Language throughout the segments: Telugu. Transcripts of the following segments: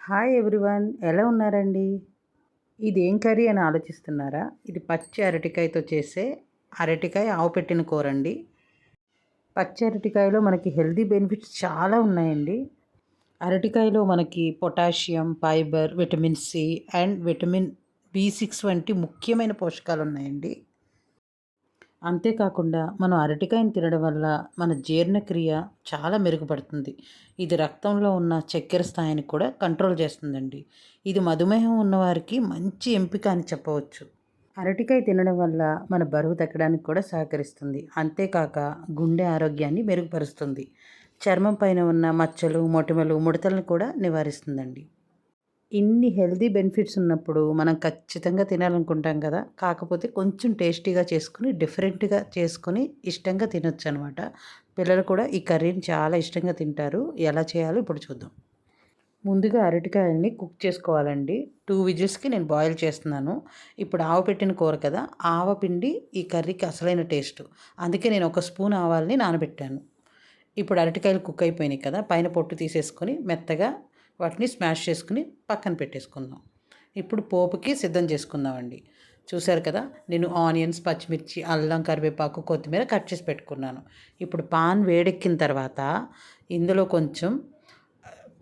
హాయ్ ఎవ్రీవన్ ఎలా ఉన్నారండి? ఇది ఏం కర్రీ అని ఆలోచిస్తున్నారా? ఇది పచ్చి అరటికాయతో చేసే అరటికాయ ఆవు పెట్టిన కూర అండి పచ్చి అరటికాయలో మనకి హెల్తీ బెనిఫిట్స్ చాలా ఉన్నాయండి. అరటికాయలో మనకి potassium fibre vitamin C and vitamin B six వంటి ముఖ్యమైన పోషకాలు ఉన్నాయండి. అంతేకాకుండా మనం అరటికాయను తినడం వల్ల మన జీర్ణక్రియ చాలా మెరుగుపడుతుంది. ఇది రక్తంలో ఉన్న చక్కెర స్థాయిని కూడా కంట్రోల్ చేస్తుందండి. ఇది మధుమేహం ఉన్నవారికి మంచి ఎంపిక అని చెప్పవచ్చు. అరటికాయ తినడం వల్ల మన బరువు తగ్గడానికి కూడా సహకరిస్తుంది. అంతేకాక గుండె ఆరోగ్యాన్ని మెరుగుపరుస్తుంది. చర్మం పైన ఉన్న మచ్చలు మొటిమలు ముడతలను కూడా నివారిస్తుందండి. ఇన్ని హెల్దీ బెనిఫిట్స్ ఉన్నప్పుడు మనం ఖచ్చితంగా తినాలనుకుంటాం కదా కాకపోతే కొంచెం టేస్టీగా చేసుకుని డిఫరెంట్గా చేసుకొని ఇష్టంగా తినొచ్చు అనమాట పిల్లలు కూడా ఈ కర్రీని చాలా ఇష్టంగా తింటారు. ఎలా చేయాలో ఇప్పుడు చూద్దాం. ముందుగా అరటికాయల్ని కుక్ చేసుకోవాలండి. టూ విజిల్స్కి నేను బాయిల్ చేస్తున్నాను. ఇప్పుడు ఆవ పెట్టిన కూర కదా ఆవ పిండి ఈ కర్రీకి అసలైన టేస్ట్. అందుకే నేను ఒక స్పూన్ ఆవాల్ని నానబెట్టాను. ఇప్పుడు అరటికాయలు కుక్ అయిపోయినాయి కదా పైన పొట్టు తీసేసుకొని మెత్తగా వాటిని స్మాష్ చేసుకుని పక్కన పెట్టేసుకుందాం. ఇప్పుడు పోపుకి సిద్ధం చేసుకుందామండి. చూసారు కదా నేను ఆనియన్స్ పచ్చిమిర్చి అల్లం కరివేపాకు కొత్తిమీర కట్ చేసి పెట్టుకున్నాను. ఇప్పుడు పాన్ వేడెక్కిన తర్వాత ఇందులో కొంచెం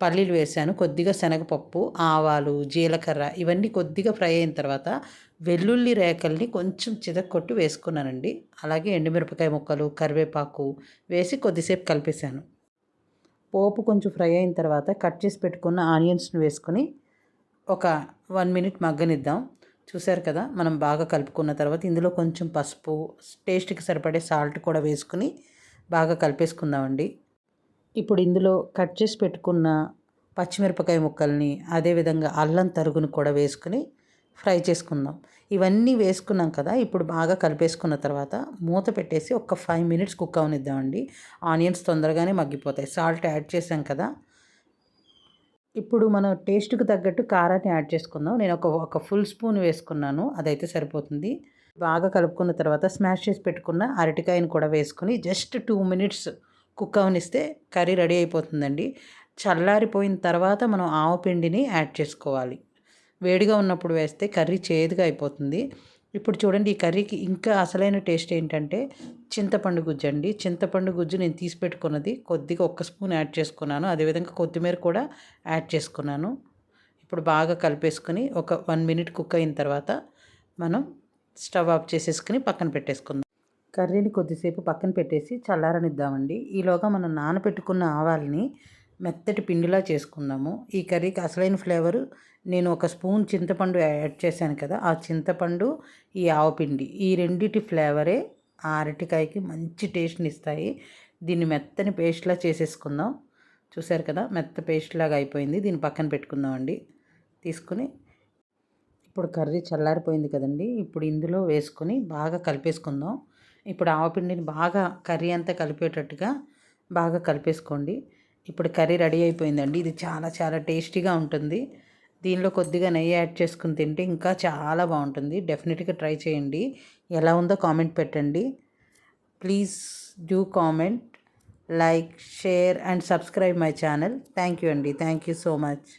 పల్లీలు వేసాను కొద్దిగా శనగపప్పు ఆవాలు జీలకర్ర ఇవన్నీ కొద్దిగా ఫ్రై అయిన తర్వాత వెల్లుల్లి రేకల్ని కొంచెం చితక్కొట్టు వేసుకున్నానండి. అలాగే ఎండుమిరపకాయ ముక్కలు కరివేపాకు వేసి కొద్దిసేపు కలిపేశాను. పోపు కొంచెం ఫ్రై అయిన తర్వాత కట్ చేసి పెట్టుకున్న ఆనియన్స్ని వేసుకొని ఒక వన్ మినిట్ మగ్గనిద్దాం. చూసారు కదా మనం బాగా కలుపుకున్న తర్వాత ఇందులో కొంచెం పసుపు టేస్ట్కి సరిపడే సాల్ట్ కూడా వేసుకుని బాగా కలిపేసుకుందామండి. ఇప్పుడు ఇందులో కట్ చేసి పెట్టుకున్న పచ్చిమిరపకాయ ముక్కల్ని అదేవిధంగా అల్లం తరుగును కూడా వేసుకుని ఫ్రై చేసుకుందాం. ఇవన్నీ వేసుకున్నాం కదా ఇప్పుడు బాగా కలిపేసుకున్న తర్వాత మూత పెట్టేసి ఒక ఫైవ్ మినిట్స్ కుక్ అవనిద్దామండి. ఆనియన్స్ తొందరగానే మగ్గిపోతాయి. సాల్ట్ యాడ్ చేసాం కదా. ఇప్పుడు మనం టేస్ట్కి తగ్గట్టు కారాన్ని యాడ్ చేసుకుందాం. నేను ఒక ఒక ఫుల్ స్పూన్ వేసుకున్నాను. అదైతే సరిపోతుంది. బాగా కలుపుకున్న తర్వాత స్మాష్ చేసి పెట్టుకున్న అరటికాయని కూడా వేసుకుని జస్ట్ టూ మినిట్స్ కుక్ అవనిస్తే కర్రీ రెడీ అయిపోతుందండి. చల్లారిపోయిన తర్వాత మనం ఆవు పిండిని యాడ్ చేసుకోవాలి. వేడిగా ఉన్నప్పుడు వేస్తే కర్రీ చేదుగా అయిపోతుంది. ఇప్పుడు చూడండి ఈ కర్రీకి ఇంకా అసలైన టేస్ట్ ఏంటంటే చింతపండు గుజ్జు అండి. చింతపండు గుజ్జు నేను తీసి పెట్టుకున్నది కొద్దిగా ఒక్క స్పూన్ యాడ్ చేసుకున్నాను. అదేవిధంగా కొత్తిమీర కూడా యాడ్ చేసుకున్నాను. ఇప్పుడు బాగా కలిపేసుకుని ఒక వన్ మినిట్ కుక్ అయిన తర్వాత మనం స్టవ్ ఆఫ్ చేసేసుకుని పక్కన పెట్టేసుకుందాం. కర్రీని కొద్దిసేపు పక్కన పెట్టేసి చల్లారనిద్దామండి. ఈలోగా మనం నానబెట్టుకున్న ఆవాల్ని మెత్తటి పిండిలా చేసుకుందాము. ఈ కర్రీకి అసలైన ఫ్లేవరు నేను ఒక స్పూన్ చింతపండు యాడ్ చేశాను కదా ఆ చింతపండు ఈ ఆవపిండి ఈ రెండిటి ఫ్లేవరే ఆ అరటికాయకి మంచి టేస్ట్ని ఇస్తాయి. దీన్ని మెత్తని పేస్ట్లా చేసేసుకుందాం. చూసారు కదా మెత్త పేస్ట్ లాగా అయిపోయింది. దీన్ని పక్కన పెట్టుకుందామండి తీసుకుని ఇప్పుడు కర్రీ చల్లారిపోయింది కదండి ఇప్పుడు ఇందులో వేసుకొని బాగా కలిపేసుకుందాం. ఇప్పుడు ఆవపిండిని బాగా కర్రీ అంతా కలిపేటట్టుగా బాగా కలిపేసుకోండి. ఇప్పుడు కర్రీ రెడీ అయిపోయిందండి. ఇది చాలా చాలా టేస్టీగా ఉంటుంది. దీనిలో కొద్దిగా నెయ్యి యాడ్ చేసుకుని తింటే ఇంకా చాలా బాగుంటుంది. డెఫినెట్గా ట్రై చేయండి. ఎలా ఉందో కామెంట్ పెట్టండి. Please do comment like share and subscribe my channel. Thank you అండి. Thank you so much.